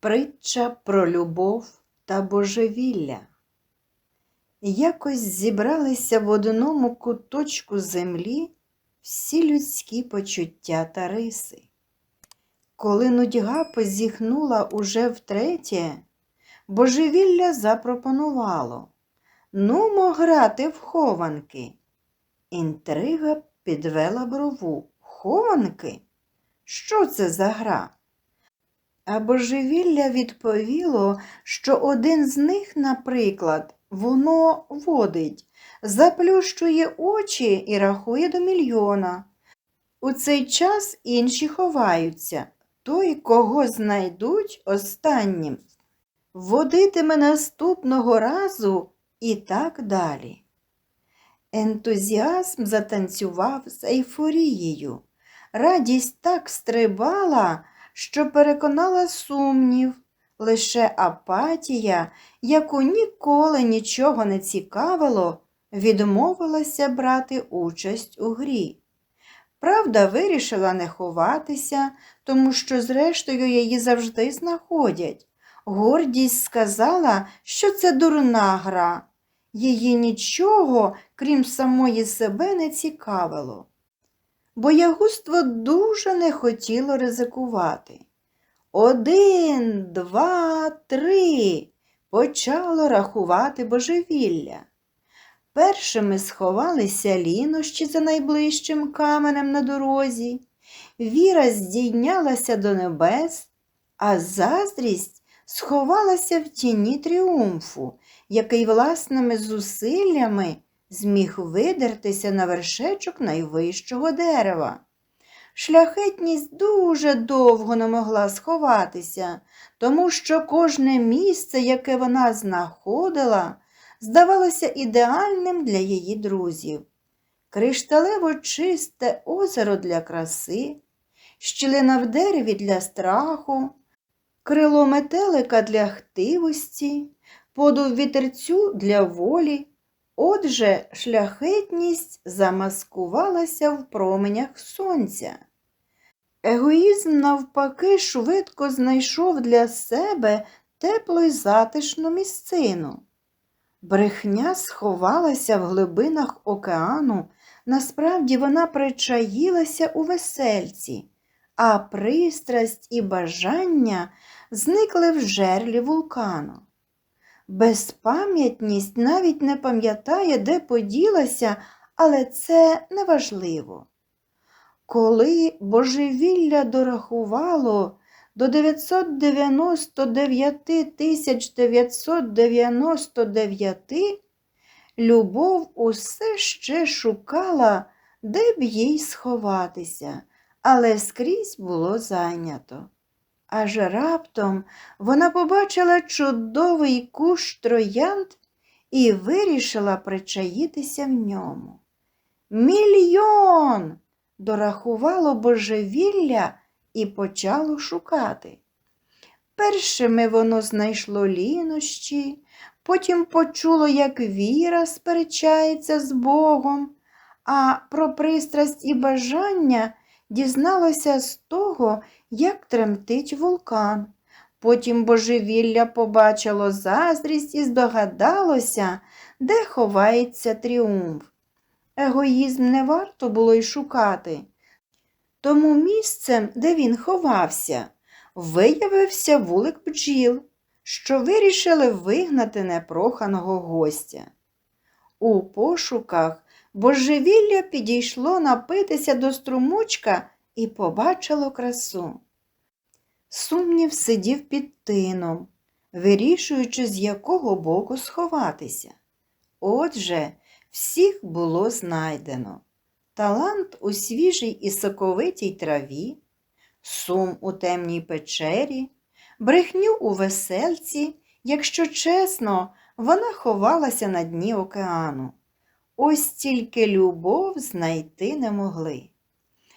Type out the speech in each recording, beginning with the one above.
Притча про любов та божевілля. Якось зібралися в одному куточку землі всі людські почуття та риси. Коли нудьга позіхнула уже втретє, божевілля запропонувало Нумо грати в хованки. Інтрига підвела брову. Хованки? Що це за гра? А божевілля відповіло, що один з них, наприклад, воно водить, заплющує очі і рахує до мільйона. У цей час інші ховаються. Той, кого знайдуть останнім, водитиме наступного разу і так далі. Ентузіазм затанцював з ейфорією. Радість так стрибала, що переконала сумнів, лише апатія, яку ніколи нічого не цікавило, відмовилася брати участь у грі. Правда, вирішила не ховатися, тому що, зрештою, її завжди знаходять. Гордість сказала, що це дурна гра. Її нічого, крім самої себе, не цікавило. Боягузтво дуже не хотіло ризикувати. Один, два, три. Почало рахувати божевілля. Першими сховалися лінощі за найближчим каменем на дорозі. Віра здійнялася до небес, а заздрість сховалася в тіні тріумфу, який власними зусиллями зміг видертися на вершечок найвищого дерева. Шляхетність дуже довго не могла сховатися, тому що кожне місце, яке вона знаходила, здавалося ідеальним для її друзів. Кришталево чисте озеро для краси, щілина в дереві для страху, крило метелика для хтивості, подув вітерцю для волі. Отже, шляхетність замаскувалася в променях сонця. Егоїзм, навпаки, швидко знайшов для себе теплу й затишну місцину. Брехня сховалася в глибинах океану, насправді вона причаїлася у весельці, а пристрасть і бажання зникли в жерлі вулкану. Безпам'ятність навіть не пам'ятає, де поділася, але це неважливо. Коли божевілля дорахувало до 999 тисяч 999, любов усе ще шукала, де б їй сховатися, але скрізь було зайнято. Аж раптом вона побачила чудовий кущ троянд і вирішила причаїтися в ньому. Мільйон! дорахувало божевілля і почало шукати. Першими воно знайшло лінощі, потім почуло, як віра сперечається з Богом, а про пристрасть і бажання дізналося з того, як тремтить вулкан. Потім божевілля побачило заздрість і здогадалося, де ховається тріумф. Егоїзм не варто було й шукати. Тому місцем, де він ховався, виявився вулик бджіл, що вирішили вигнати непроханого гостя. У пошуках божевілля підійшло напитися до струмочка і побачило красу. Сумнів сидів під тином, вирішуючи, з якого боку сховатися. Отже, всіх було знайдено. Талант у свіжій і соковитій траві, сум у темній печері, брехню у весельці, якщо чесно, вона ховалася на дні океану. Ось тільки любов знайти не могли.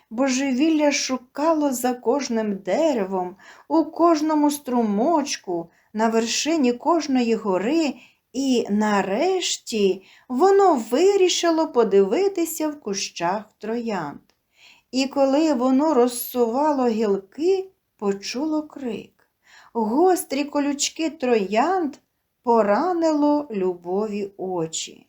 Божевілля шукало за кожним деревом, у кожному струмочку, на вершині кожної гори, і нарешті воно вирішило подивитися в кущах троянд. І коли воно розсувало гілки, почуло крик. гострі колючки троянд поранило любові очі.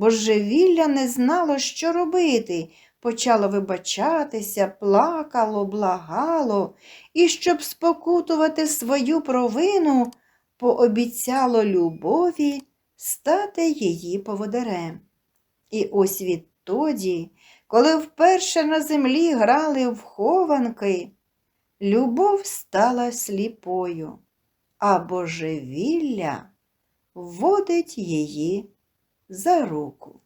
Божевілля не знало, що робити, почало вибачатися, плакало, благало, і, щоб спокутувати свою провину, пообіцяло любові стати її поводарем. І ось відтоді, коли вперше на землі грали в хованки, любов стала сліпою, а божевілля водить її за руку.